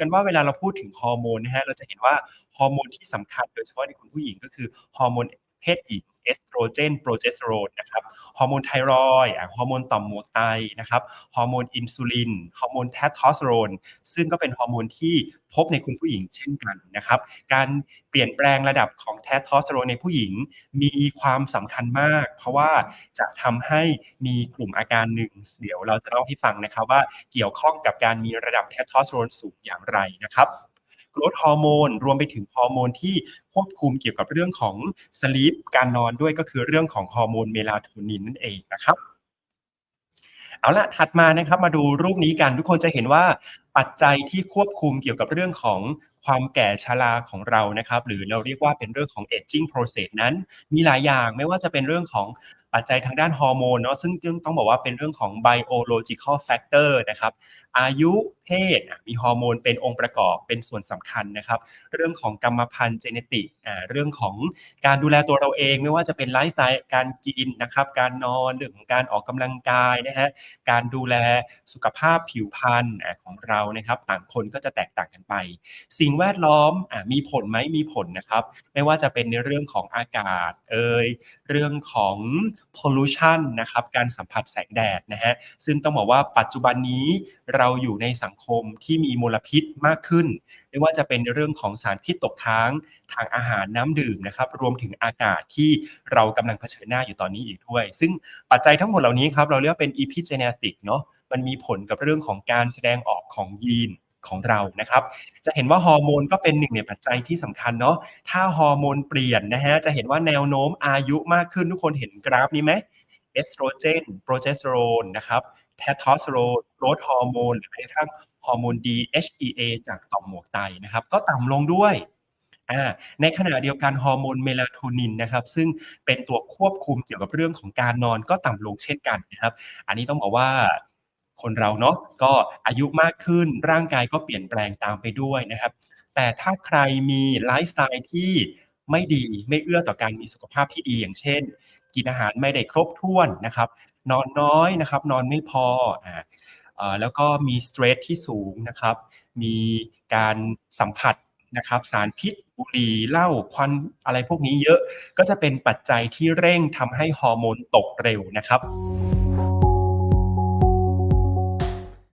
กันว่าเวลาเราพูดถึงฮอร์โมนนะฮะเราจะเห็นว่าฮอร์โมนที่สำคัญโดยเฉพาะในคุณผู้หญิงก็คือฮอร์โมนเพศหญิง เอสโตรเจนโปรเจสเตอโรนนะครับฮอร์โมนไทรอยฮอร์โมนต่อมหมวกไตนะครับฮอร์โมนอินซูลินฮอร์โมนเทสโทสเตอโรนซึ่งก็เป็นฮอร์โมนที่พบในคุณผู้หญิงเช่นกันนะครับการเปลี่ยนแปลงระดับของเทสโทสเตอโรนในผู้หญิงมีความสำคัญมาก เพราะว่าจะทำให้มีกลุ่มอาการหนึ่งเดี๋ยวเราจะเล่าให้ฟังนะครับว่าเกี่ยวข้องกับการมีระดับเทสโทสเตอโรนสูงอย่างไรนะครับ ลดฮอร์โมนรวมไปถึงฮอร์โมนที่ควบคุมเกี่ยวกับเรื่องของสลีปการนอนด้วยก็คือเรื่องของฮอร์โมนเมลาโทนินนั่นเองนะครับเอาละถัดมานะครับมาดูรูปนี้กันทุกคนจะเห็นว่า ปัจจัยที่ควบคุมเกี่ยวกับเรื่องของความแก่ชราของเรานะครับ หรือเราเรียกว่าเป็นเรื่องของ aging process นั้น มีหลายอย่างไม่ว่าจะเป็นเรื่องของปัจจัยทางด้านฮอร์โมนเนาะซึ่งต้องบอกว่าเป็นเรื่องของ biological factor นะครับ อายุเพศมีฮอร์โมนเป็นองค์ประกอบเป็นส่วนสำคัญนะครับ เรื่องของกรรมพันธุ์เจเนติกอ่าเรื่องของการดูแลตัวเราเอง ไม่ว่าจะเป็นไลฟ์สไตล์การกินนะครับ การนอนเรื่องของการออกกำลังกายนะฮะการดูแลสุขภาพผิวพรรณของเรานะครับต่างคนก็จะแตกต่างกันไป สิ่งแวดล้อมอมีผลไหมมีผลนะครับ ไม่ว่าจะเป็นในเรื่องของอากาศเอ่ยเรื่องของ pollution นะครับการสัมผัสแสงแดดนะฮะซึ่งต้องบอกว่าปัจจุบันนี้เราอยู่ในสังคมที่มีมลพิษมากขึ้น ไม่ว่าจะเป็นเรื่องของสารพิษตกค้างทางอาหารน้ำดื่มนะครับรวมถึงอากาศที่เรากำลังเผชิญหน้าอยู่ตอนนี้อีกด้วย ซึ่งปัจจัยทั้งหมดเหล่านี้ครับเราเรียกว่าเป็น epigenetic เนาะมันมีผลกับเรื่องของการแสดงออกของยีนของเรานะครับ จะเห็นว่าฮอร์โมนก็เป็นหนึ่งในปัจจัยที่สำคัญเนาะ ถ้าฮอร์โมนเปลี่ยนนะฮะ จะเห็นว่าแนวโน้มอายุมากขึ้นทุกคนเห็นกราฟนี้ไหมเอสโตรเจน โปรเจสเตอโรนนะครับ เทสโทสเตอโรนโกรทฮอร์โมนหรือแม้กระทั่งฮอร์โมน DHEA จากต่อมหมวกไตนะครับ ก็ต่ำลงด้วยในขณะเดียวกันฮอร์โมนเมลาโทนินนะครับ ซึ่งเป็นตัวควบคุมเกี่ยวกับเรื่องของการนอนก็ต่ำลงเช่นกันนะครับ อันนี้ต้องบอกว่า คนเราเนาะก็อายุมากขึ้นร่างกายก็เปลี่ยนแปลงตามไปด้วยนะครับ แต่ถ้าใครมีไลฟ์สไตล์ที่ไม่ดีไม่เอื้อต่อการมีสุขภาพที่ดีอย่างเช่น กินอาหารไม่ได้ครบถ้วนนะครับ นอนน้อยนะครับ นอนไม่พออ่าแล้วก็มีสเตรสที่สูงนะครับ มีการสัมผัสนะครับสารพิษบุหรี่เหล้าควันอะไรพวกนี้เยอะ ก็จะเป็นปัจจัยที่เร่งทำให้ฮอร์โมนตกเร็วนะครับ